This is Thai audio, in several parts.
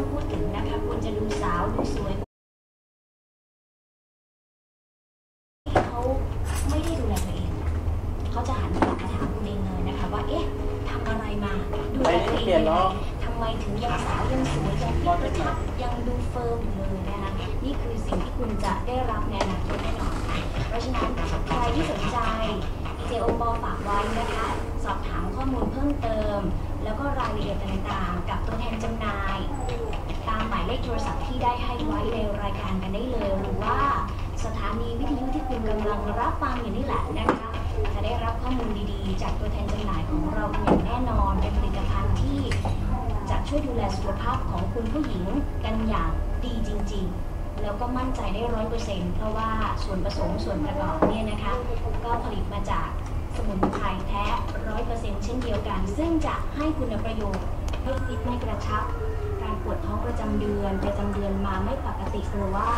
ต้องพูดถึงนะคะควรจะดูสาวดูสวยเขาไม่ได้ดูแลตัวเองเขาจะหันกลับมาถามคุณเองเลยนะคะ ว่าเอ๊ะทำอะไรมาดูแลตัวเองยังไงทำไมถึงยังสาวยังสวยยังฟิตกระชับยังดูเฟิร์มอยู่เลยนะคะนี่คือสิ่งที่คุณจะได้รับในอนาคตแน่นอนเพราะฉะนั้นใครที่สนใจเจโอปอฝากไว้นะคะสอบถา มข้อมูลเพิ่มเติม แล้วก็รายละเอียดต่างๆ กับตัวแทนจำหน่าย ตามหมายเลขโทรศัพท์ที่ได้ให้ไว้ในรายการกันได้เลย หรือว่าสถานีวิทยุที่คุณกำลังรับฟังอยู่นี่แหละนะคะจะได้รับข้อมูลดีๆ จากตัวแทนจำหน่ายของเราอย่างแน่นอนเป็นผลิตภัณฑ์ที่จะช่วยดูแลสุขภาพของคุณผู้หญิงกันอย่างดีจริง ๆแล้วก็มั่นใจได้ร้อยเปอร์เซ็นต์เพราะว่าส่วนผสมส่วนประกอบเนี่ยนะคะ ก็ผลิตมาจาก 30%เช่นเดียวกัน ซึ่งจะให้คุณประโยชน์ให้ฟิตไม่กระชับ การปวดท้องประจำเดือน ประจำเดือนมาไม่ปกติหรือว่า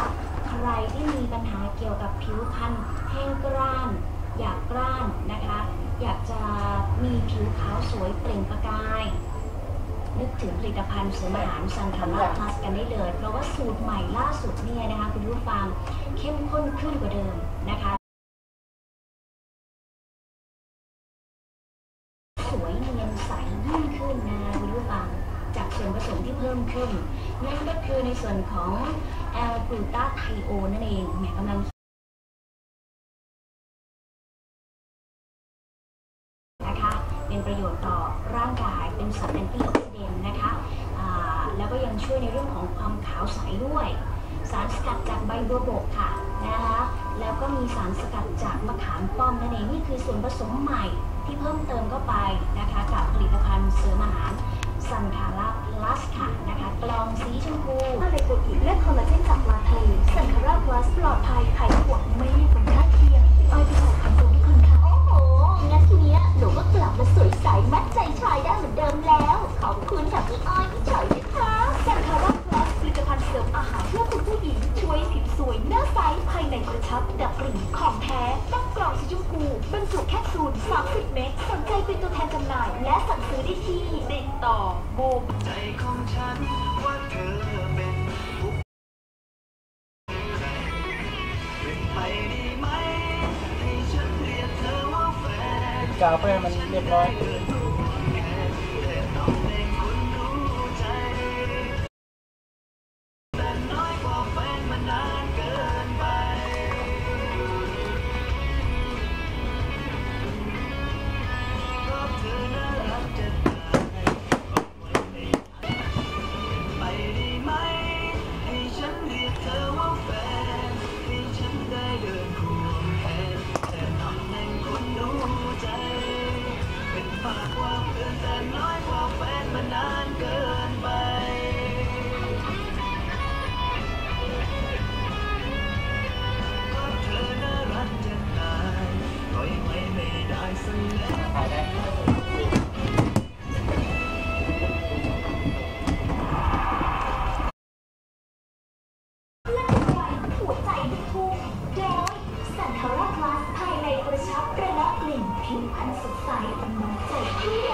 ใครที่มีปัญหาเกี่ยวกับผิวพรรณแห้งกร้าน อยากกร้านนะคะ อยากจะมีผิวขาวสวยเปล่งประกายนึกถึงผลิตภัณฑ์เสริมอาหารซันทามาพลัสกันได้เลย เพราะว่าสูตรใหม่ล่าสุดเนี่ยนะคะคุณผู้ฟังเข้มข้นขึ้นกว่าเดิมนะคะ ขึ้นนะคุณผู้ฟังจากส่วนผสมที่เพิ่มขึ้น นั่นก็คือในส่วนของแอลกลูตาไทโอนั่นเองแหมกำลังนะคะเป็นประโยชน์ต่อร่างกายเป็นสารแอนตี้ออกซิเดนต์นะคะแล้วก็ยังช่วยในเรื่องของความขาวใสด้วย สารสกัดจากใบบัวบกค่ะนะคะแล้วก็มีสารสกัดจากมะขามป้อมนั่นเองนี่คือส่วนผสมใหม่ที่เพิ่มเติมเข้าไปนะคะกับผลิตภัณฑ์ ชับดับกลิ่นของแท้ตั้งกล่องสีชมพูบรรจุแคปซูล 30 เม็ดสนใจเป็นตัวแทนจำหน่าย และสั่งซื้อได้ที่ติดต่อโบใจของฉันว่าเธอเป็นทุกเป็นไปด้ไหมให้ฉันเรียกเธอว่าแฟนกาวเพื่อให้มันเรียบร้อย Oh, my God.